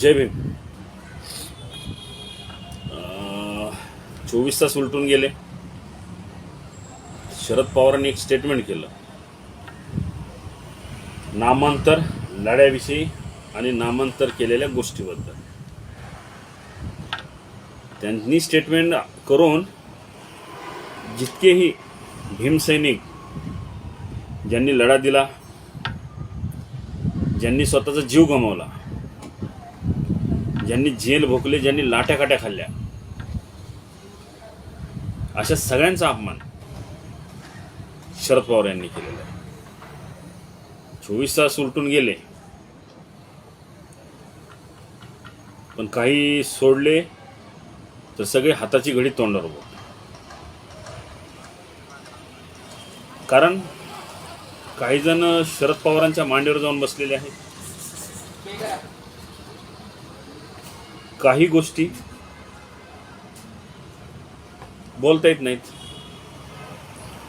जय भीम. चोवीस तास उलटून गेले. शरद पवारांनी एक स्टेटमेंट केलं. नामांतर लढ्याविषयी आणि नामांतर केलेल्या गोष्टीबद्दल. त्यांनी स्टेटमेंट करून जितकेही भीमसैनिक ज्यांनी लढा दिला ज्यांनी स्वतःचा जीव गमावला ज्यांनी जेल भोगले ज्यांनी लाट्याकाट्या खाल्ल्या. अशा सगळ्यांचा अपमान शरद पवार यांनी केलेला आहे. चोवीस तास उलटून गेले. पण काही सोडले तर सगळे हाताची घडी तोंडावर बोलतात कारण काही जण शरद पवारांच्या मांडीवर जाऊन बसलेले आहेत. काही गोष्टी बोलता येत नाहीत.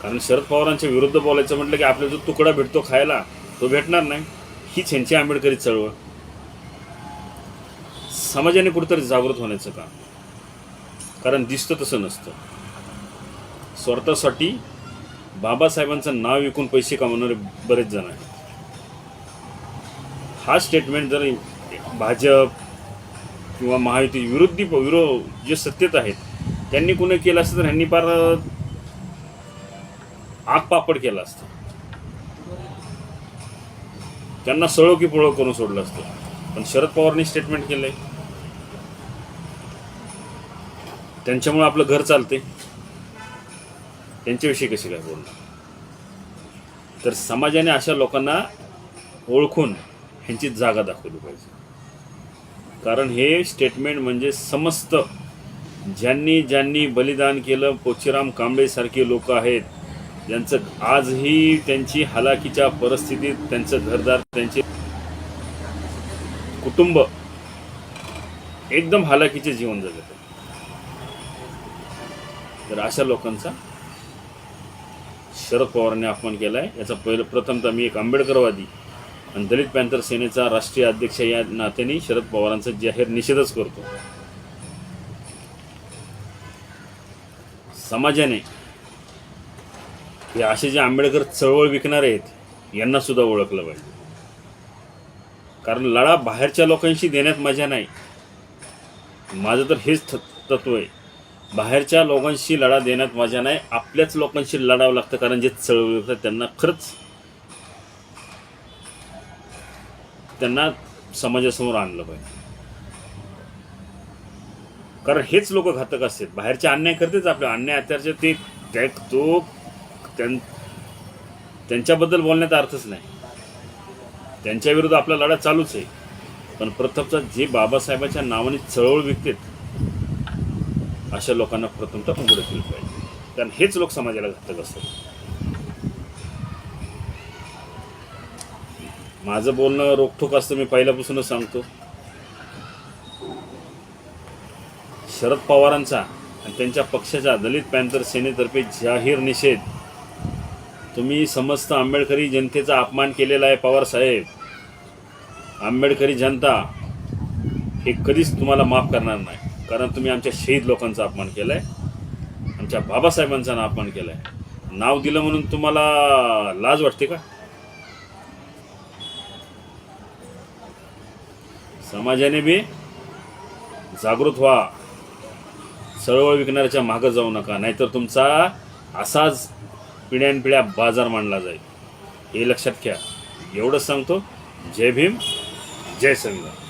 कारण शरद पवारांच्या विरुद्ध बोलायचं म्हटलं की आपला जो तुकडा भेटतो खायला तो भेटणार नाही. हीच ह्यांची आंबेडकरी चळवळ. समाजाने कुठेतरी जागृत होण्याचं काम. कारण दिसतं तसं नसतं. स्वार्थासाठी बाबासाहेबांचं नाव विकून पैसे कमावणारे बरेच जण आहेत. हा स्टेटमेंट जर भाजप किंवा महायुती विरोधी विरोध जे सत्तेत आहेत त्यांनी कुणी केलं असतं तर ह्यांनी फार आगपापड केलं केला असतं. त्यांना सळो की पोळो करून सोडलं असतं. पण शरद पवारनी स्टेटमेंट केलंय. त्यांच्यामुळे आपलं घर चालते त्यांच्याविषयी कशी काय बोलणार? तर समाजाने अशा लोकांना ओळखून ह्यांची जागा दाखवली पाहिजे. कारण हे स्टेटमेंट म्हणजे समस्त ज्यांनी ज्यांनी बलिदान केलं पोचीराम कांबळेसारखे लोक आहेत ज्यांचं आजही त्यांची हलाखीच्या परिस्थितीत त्यांचं घरदार त्यांचे कुटुंब एकदम हालाकीचे जीवन जगत तर अशा लोकांचा शरद पवारांनी अपमान केला आहे याचा पहिलं प्रथमतः मी एक आंबेडकरवादी दलित पॅन्थर सेनेचा राष्ट्रीय अध्यक्ष या नात्याने शरद पवारांचा जाहीर निषेधच करतो. समाजाने हे असे जे आंबेडकर चळवळ विकणारे आहेत यांना सुद्धा ओळखलं पाहिजे. कारण लढा बाहेरच्या लोकांशी देण्यात मजा नाही. माझं तर हेच तत्व आहे. बाहेरच्या लोकांशी लढा देण्यात मजा नाही आपल्याच लोकांशी लढावं लागतं कारण जे चळवळ विकतात त्यांना खरंच त्यांना समाजासमोर आणलं पाहिजे. कारण हेच लोक घातक असतात. बाहेरचे अन्याय करतेच आपल्या अन्याय अत्याचार ते त्या तो त्यां त्यांच्याबद्दल बोलण्यात अर्थच नाही. त्यांच्या विरुद्ध आपला लढा चालूच आहे. पण प्रथमचा जे बाबासाहेबांच्या नावाने चळवळ विकतात अशा लोकांना प्रथमतः पुढे केलं पाहिजे. कारण हेच लोक समाजाला घातक असतात. माझं बोलणं रोखोक असतं मी पहिल्यापासूनच सांगतो. शरद पवारांचा आणि त्यांच्या पक्षाच्या दलित पॅन्थर सेनेतर्फे जाहीर निषेध. तुम्ही समस्त आंबेडकरी जनतेचा अपमान केलेला आहे पवार साहेब. आंबेडकरी जनता हे कधीच तुम्हाला माफ करणार नाही कारण तुम्ही आमच्या शहीद लोकांचा अपमान केला आहे आमच्या बाबासाहेबांचा ना अपमान केला आहे नाव दिलं म्हणून तुम्हाला लाज वाटते का? समाजाने बी जागृत व्हा. चळवळ विकणाऱ्याच्या मागं जाऊ नका. नाहीतर तुमचा असाच पिढ्यानपिढ्या बाजार मांडला जाईल. हे लक्षात घ्या. एवढंच सांगतो. जय भीम. जय संविधान.